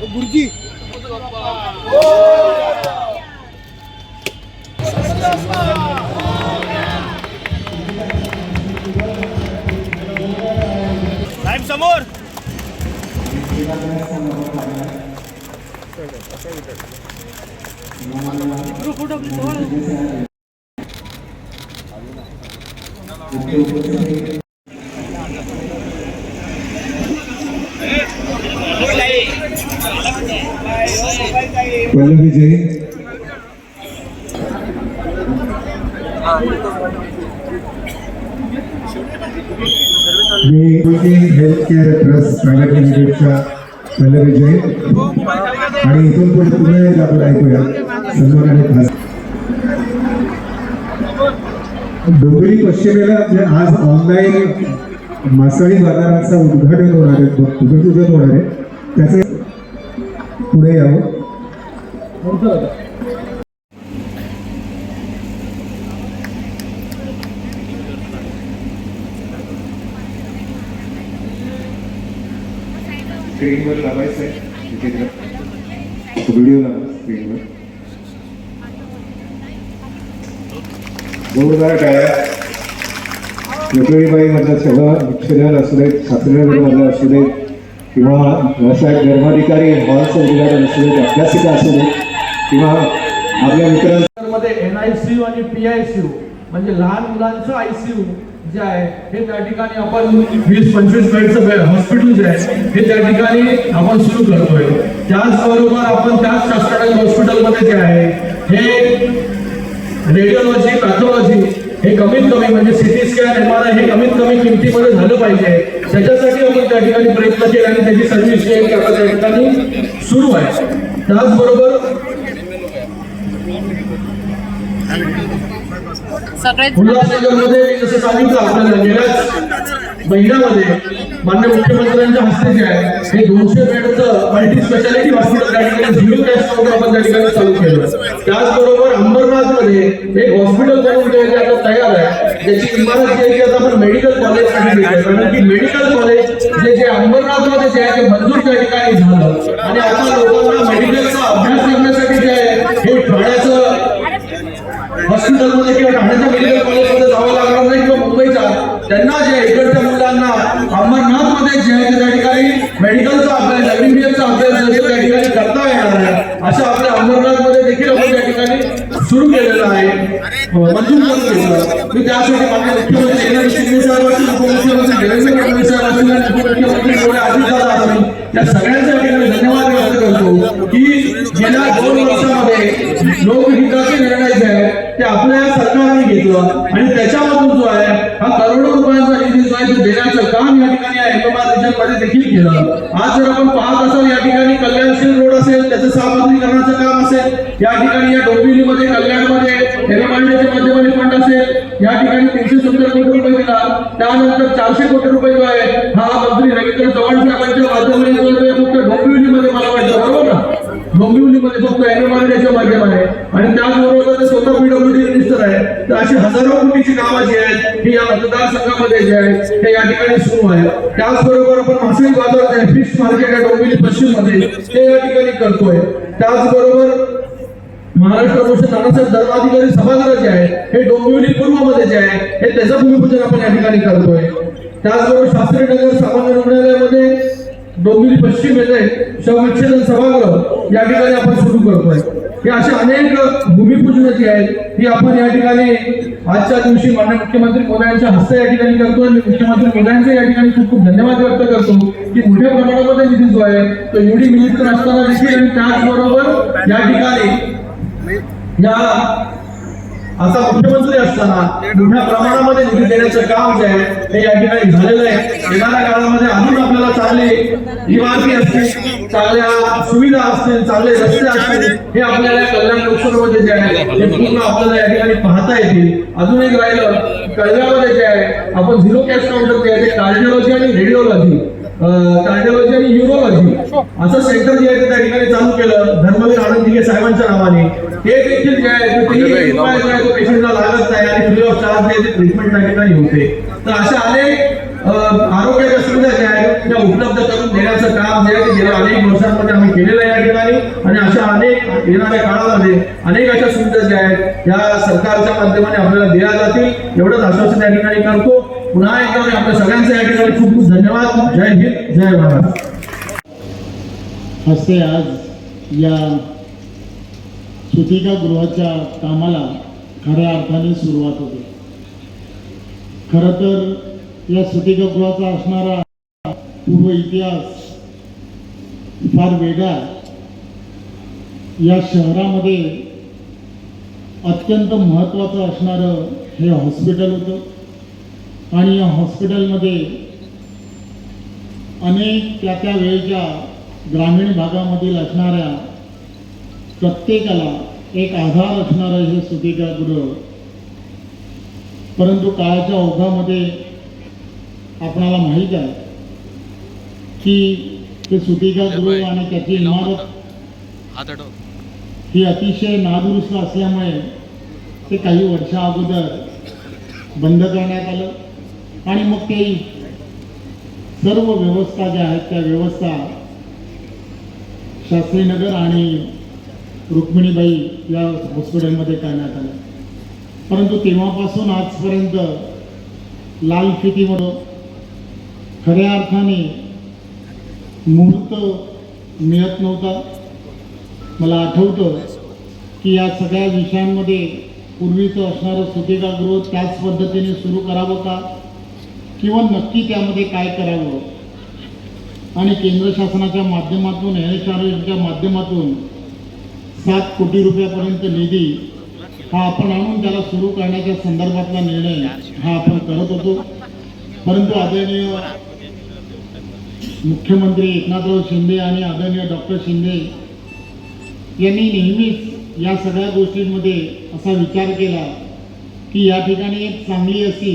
गुरुजी. साहेब समोर. फोटो जैन मी हेल्थ केअर ट्रस्ट प्रायव्हेट लिमिटेडच्या पल्लवी जैन आणि इथून पुढे पुढे आपण ऐकूया. सन्मानाने खास. डोंगरी पश्चिमेला जे आज ऑनलाईन मासळी बाजाराचं उद्घाटन होणार आहे. उद्घाटन होणार आहे? त्याचे पुढे यावं. स्क्रीनवर लावायचं आहे. व्हिडिओ लावा स्क्रीनवर. जोरदार टाळ्या. लुकळीबाई मधला सभा शिक्षण असू देत सासरेनगर मधलं असू देत किंवा व्यवसाय धर्माधिकारी हॉलचं उद्घाटन असू देत अभ्यासिका असू देत. किंवा आपल्या मित्रांमध्ये एन आय सी यू आणि पी आय सी यू म्हणजे लहान मुलांचं आय सी यू जे आहे हे त्या ठिकाणी आपण वीस पंचवीस बेडचं हॉस्पिटल जे आहे हे त्या ठिकाणी आपण सुरू करतोय. त्याचबरोबर आपण त्याच शास्त्रज्ञ हॉस्पिटलमध्ये जे आहे हे रेडिओलॉजी पॅथॉलॉजी हे कमीत कमी म्हणजे CT scan M R I हे कमीत कमी किमतीमध्ये झालं पाहिजे. त्याच्यासाठी आपण त्या ठिकाणी प्रयत्न केले आणि त्याची सर्व्हिस जी आहे त्या ठिकाणी सुरू आहे. त्याचबरोबर सगळेच उल्हासनगरमध्ये मी जसं सांगितलं आपल्याला गेल्याच महिन्यामध्ये मान्य मुख्यमंत्र्यांच्या हस्ते जे आहे हे दोनशे बेडचं मल्टी स्पेशालिटी हॉस्पिटल त्या ठिकाणी झिरो कॅश काउंटर आपण त्या ठिकाणी चालू केलं. त्याचबरोबर अंबरनाथमध्ये एक हॉस्पिटल बनवून जे आता तयार आहे. ज्याची इमारत जी आहे आता आपण मेडिकल घेतोय कारण की मेडिकल कॉलेज जे जे अंबरनाथमध्ये जे आहे ते मंजूर त्या ठिकाणी झालं. आणि आता लोकांना मेडिकलचा अभ्यास करण्यासाठी जे आहे हे ठाण्याचं हॉस्पिटलमध्ये किंवा ठाण्याच्या मेडिकल कॉलेजमध्ये जावं लागणार नाही किंवा मुंबईच्या त्यांना जे इकडच्या मुलांना अंबरनाथमध्ये जे आहे त्या ठिकाणी मेडिकलचा अभ्यास एमबीबीएसचा अभ्यास जो आहे त्या ठिकाणी करता येणार आहे अशा आपल्या अंबरनाथमध्ये देखील आपण त्या ठिकाणी सुरू केलेलं आहे. हो, मंजूर करून घेतलं. मी त्यासाठी मान्य मुख्यमंत्री एकनाथ शिंदे साहेब असतील उपमुख्यमंत्री देवेंद्र फडणवीस साहेब असतील आणि उपमुख्यमंत्री डोळे अजितदादा आम्ही त्या सगळ्यांच्या ठिकाणी धन्यवाद व्यक्त करतो की गेल्या दोन वर्ष लोकहिताचे निर्णय जे आहेत ते आपल्या सरकारने घेतलं आणि त्याच्यामधून जो आहे हा करोडो रुपयांचा निधी जो आहे तो देण्याचं काम या ठिकाणी या रिजनमध्ये देखील केलं. आज जर आपण पाहत असाल या ठिकाणी कल्याणशील रोड असेल त्याचं सामान्यीकरणाचं काम असेल या ठिकाणी या डोंबिवलीमध्ये कल्याणमध्ये एमएमआरडीच्या मध्यवर्ती फंड असेल या ठिकाणी तीनशे सत्तर कोटी रुपये दिला. त्यानंतर चारशे कोटी रुपये जो आहे हा मंत्री रवींद्र चव्हाण साहेबांच्या माध्यमाने फक्त डोंबिवलीमध्ये मला वाटतं बरोबर? डोंबिवलीमध्ये फक्त एनएमआरडीच्या माध्यम आहे. आणि त्याचबरोबर स्वतः पीडब्ल्यूडी मिनिस्टर आहे तर अशी हजारो कोटीची कामं जी आहेत ही या मतदारसंघामध्ये जे आहेत ते या ठिकाणी सुरू आहे त्याचबरोबर आपण मासळी बाजार आहे फिश मार्केट आहे डोंबिवली पश्चिममध्ये ते या ठिकाणी करतोय. त्याचबरोबर महाराष्ट्र भूषण नानासाहेब धर्माधिकारी सभागृह जे आहे हे डोंबिवली पूर्वमध्ये जे आहे हे त्याचं भूमिपूजन आपण या ठिकाणी करतोय. त्याचबरोबर शास्त्री नगर सामान्य रुग्णालयामध्ये डोंबिवली पश्चिम येथे शवविच्छेदन सभागृह या ठिकाणी आपण सुरू करतोय. हे अशा अनेक भूमिपूजन जी आहेत ती आपण या ठिकाणी आजच्या दिवशी माननीय मुख्यमंत्री मोदयांच्या हस्ते या ठिकाणी करतोय. आणि मुख्यमंत्री मोदयांचे या ठिकाणी खूप खूप धन्यवाद व्यक्त करतो की मोठ्या प्रमाणामध्ये निधी जो आहे तो एवढी मिनिस्टर असताना देखील आणि त्याचबरोबर या ठिकाणी या आता मुख्यमंत्री असताना मोठ्या प्रमाणामध्ये निधी देण्याचं काम जे आहे हे या ठिकाणी झालेलं आहे. येणाऱ्या काळामध्ये अजून आपल्याला चांगली इमारती असतील चांगल्या सुविधा असतील चांगले रस्ते असतील हे आपल्याला कल्याण लोकसभेमध्ये जे आहे हे पूर्ण आपल्याला या ठिकाणी पाहता येतील. अजून एक राहिलं कळव्यामध्ये जे आहे आपण झिरो कॅश काउंटर जे आहे ते कार्डिओलॉजी आणि रेडिओलॉजी कार्डिओलॉजी आणि युरोलॉजी असं सेंटर जे आहे ते त्या ठिकाणी चालू केलं. धर्मवीर आनंदिके साहेबांच्या नावाने. ते देखील जे आहे ते पेशंटला लागत नाही आणि फ्री ऑफ चार्ज जे ट्रीटमेंट त्या ठिकाणी होते. तर अशा अनेक आरोग्याच्या सुविधा ज्या आहेत त्या उपलब्ध करून देण्याचं काम जे आहे ते गेल्या अनेक वर्षांमध्ये आम्ही केलेलं आहे या ठिकाणी. आणि अशा अनेक येणाऱ्या काळामध्ये अनेक अशा सुविधा ज्या आहेत या सरकारच्या माध्यमाने आपल्याला दिल्या जातील. एवढंच आश्वासन या ठिकाणी करतो. पुन्हा एकदा मी आपल्या सगळ्यांचे या ठिकाणी खूप खूप धन्यवाद. जय हिंद जय महाराष्ट्र हस्ते आज या सुतिकागृहाच्या कामाला खऱ्या अर्थाने सुरुवात होते. खरं तर या सुतिकागृहाचा असणारा पूर्व इतिहास फार वेगळा या शहरामध्ये अत्यंत महत्त्वाचं असणारं हे हॉस्पिटल होतं. आणि या हॉस्पिटलमध्ये अनेक त्या त्या वेळेच्या ग्रामीण भागामधील असणाऱ्या प्रत्येकाला एक आधार असणारं हे सुतिकागृह परंतु काळाच्या ओघामध्ये आपणाला माहीत आहे की ते सुतिकागृह आणि त्याची इमारत ही अतिशय नादुरुस्त असल्यामुळे ते काही वर्षा अगोदर बंद करण्यात आलं. आणि मग ते सर्व व्यवस्था ज्या आहेत त्या व्यवस्था शास्त्रीनगर आणि रुक्मिणीबाई या हॉस्पिटलमध्ये करण्यात आल्या. परंतु तेव्हापासून आजपर्यंत लाल फितीमध्ये खऱ्या अर्थाने मुहूर्त मिळत नव्हता. मला आठवतं की या सगळ्या विषयांमध्ये पूर्वीचं असणारं सुटिकागृह त्याच पद्धतीने सुरू करावं का? किंवा नक्की त्यामध्ये काय करावं? आणि केंद्र शासनाच्या माध्यमातून एन एच आर एच्या माध्यमातून सात कोटी रुपयापर्यंत निधी हा आपण आणून त्याला सुरू करण्याच्या संदर्भातला निर्णय हा आपण करत होतो. परंतु आदरणीय मुख्यमंत्री एकनाथराव शिंदे आणि आदरणीय डॉक्टर शिंदे यांनी नेहमीच या सगळ्या गोष्टींमध्ये असा विचार केला की या ठिकाणी एक चांगली अशी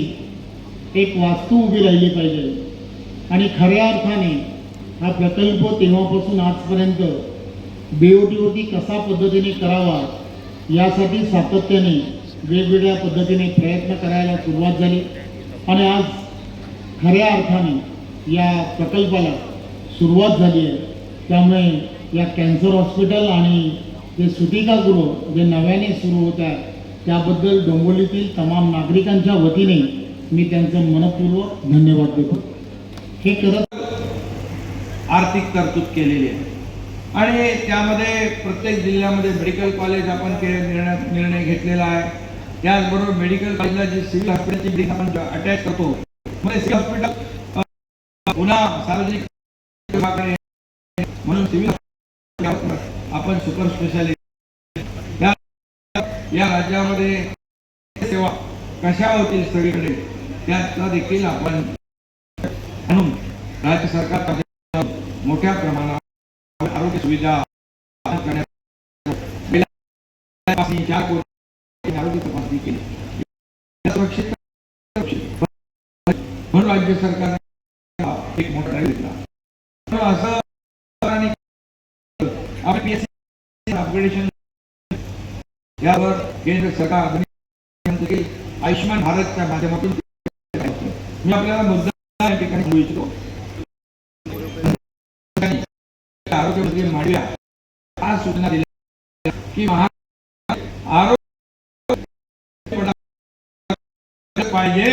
एक वास्तू उभी राहिली पाहिजे. आणि खऱ्या अर्थाने हा प्रकल्प तेव्हापासून आजपर्यंत बीओटीवरती कसा पद्धतीने करावा यासाठी सातत्याने वेगवेगळ्या पद्धतीने प्रयत्न करायला सुरुवात झाली. आणि आज खऱ्या अर्थाने या प्रकल्पाला सुरुवात झाली आहे. त्यामुळे या कॅन्सर हॉस्पिटल आणि जे सुटिकागृह जे नव्याने सुरू होत आहे त्याबद्दल डोंबिवलीतील तमाम नागरिकांच्या वतीने मी त्यांचं मनपूर्वक धन्यवाद देतो. हे करत आर्थिक तरतूद केलेली आहे. आणि त्यामध्ये प्रत्येक जिल्ह्यामध्ये मेडिकल कॉलेज आपण के निर्णय निर्णय घेतलेला आहे. त्याचबरोबर मेडिकल कॉलेजला जी सिव्हिल हॉस्पिटलची बिल्डिंग आपण अटॅच करतो म्हणजे सिव्हिल हॉस्पिटल पुन्हा सार्वजनिक म्हणून सिव्हिल आपण सुपर स्पेशालिटी या राज्यामध्ये सेवा कशा होतील सगळीकडे त्याचा देखील आपण म्हणून राज्य सरकार मोठ्या प्रमाणात आरोग्य सुविधा आरोग्य तपासणी केली सुरक्षित म्हणून राज्य सरकारने एक मोठा घेतला. असं आपण अपग्रेडेशन यावर केंद्र सरकार आयुष्यमान भारतच्या माध्यमातून मी आपल्याला मुद्दा या ठिकाणी सांगू इच्छितो. आरोग्यमंत्री मांडल्या. आज सूचना दिल्या की आरोग्य पाहिजे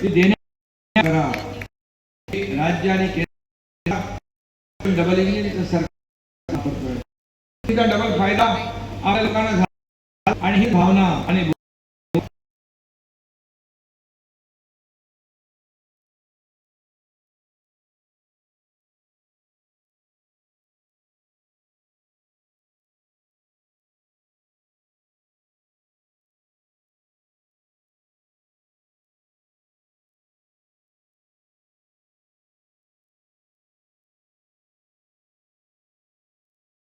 ती देण्या करा राज्य आणि केंद्र डबल इंजिन सरकार डबल फायदा आपल्या लोकांना झाला. आणि ही भावना आणि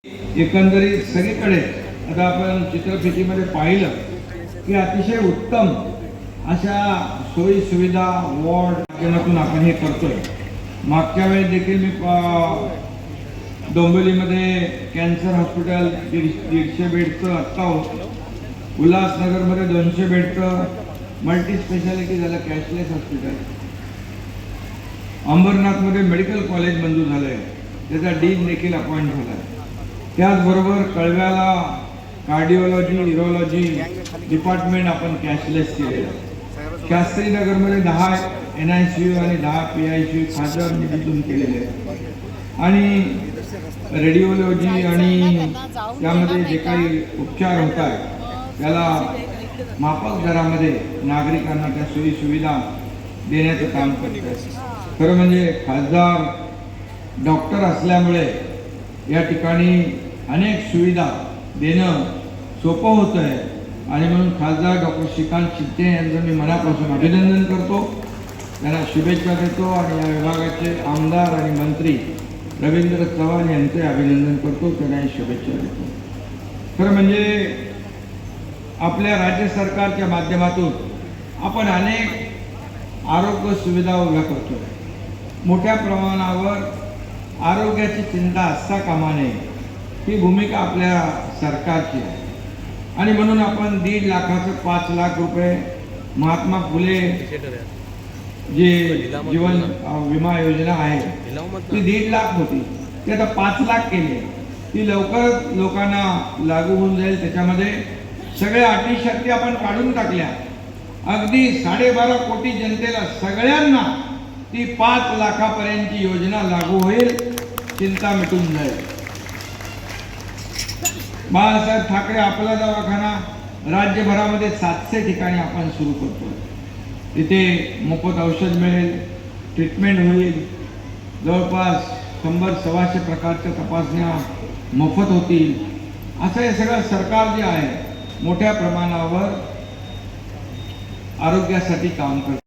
एकंदरीत सगळीकडे आता आपण चित्रफितीमध्ये पाहिलं की अतिशय उत्तम अशा सोयी सुविधा वॉर्ड माध्यमातून आपण हे करतोय. मागच्या वेळेस देखील मी डोंबिवलीमध्ये कॅन्सर हॉस्पिटल दीड दीडशे बेडचं आत्ता होतं उल्हासनगरमध्ये दोनशे बेडचं मल्टी स्पेशालिटी झालं कॅशलेस हॉस्पिटल. अंबरनाथमध्ये मेडिकल कॉलेज मंजूर झालं आहे त्याचा डीन देखील अपॉइंट झाला आहे त्याचबरोबर कळव्याला कार्डिओलॉजी न्युरोलॉजी डिपार्टमेंट आपण कॅशलेस केलेलं शास्त्री नगरमध्ये दहा एन आय सी यू आणि दहा पी आय सी यू खासदार निधीतून केलेले आहेत. आणि रेडिओलॉजी आणि त्यामध्ये जे काही उपचार होत आहेत त्याला माफक दरामध्ये नागरिकांना त्या सोयी सुविधा देण्याचं काम करत आहे खरं म्हणजे खासदार डॉक्टर असल्यामुळे या ठिकाणी अनेक सुविधा देणं सोपं होतं आहे आणि म्हणून खासदार डॉक्टर श्रीकांत शिंदे यांचं मी मनापासून अभिनंदन करतो. त्यांना शुभेच्छा देतो आणि या विभागाचे आमदार आणि मंत्री रवींद्र चव्हाण यांचे अभिनंदन करतो. त्यांनाही शुभेच्छा देतो. खरं म्हणजे आपल्या राज्य सरकारच्या माध्यमातून आपण अनेक आरोग्य सुविधा उभ्या करतो मोठ्या प्रमाणावर आरोग्याची चिंता असता कामा नये. ही भूमिका आपल्या सरकारची आहे. आणि म्हणून आपण दीड लाखाचं पाच लाख रुपये महात्मा फुले जे जीवन विमा योजना आहे ती दीड लाख होती. ती आता पाच लाख केली ती लवकर लोकांना लागू होऊन जाईल त्याच्यामध्ये. सगळ्या अटी शक्ती आपण काढून टाकल्या. अगदी साडेबारा कोटी जनतेला सगळ्यांना ती पाच लाखापर्यंतची योजना लागू होईल चिंता मिटून जाईल. बाळासाहेब ठाकरे आपला दवाखाना राज्यभरामध्ये सातशे ठिकाणी आपण सुरू करतो. तिथे मोफत औषध मिळेल ट्रीटमेंट होईल. जवळपास शंभर सव्वाशे प्रकारच्या तपासण्या मोफत होतील. असं हे सगळं सरकार जे आहे मोठ्या प्रमाणावर आरोग्यासाठी काम करते.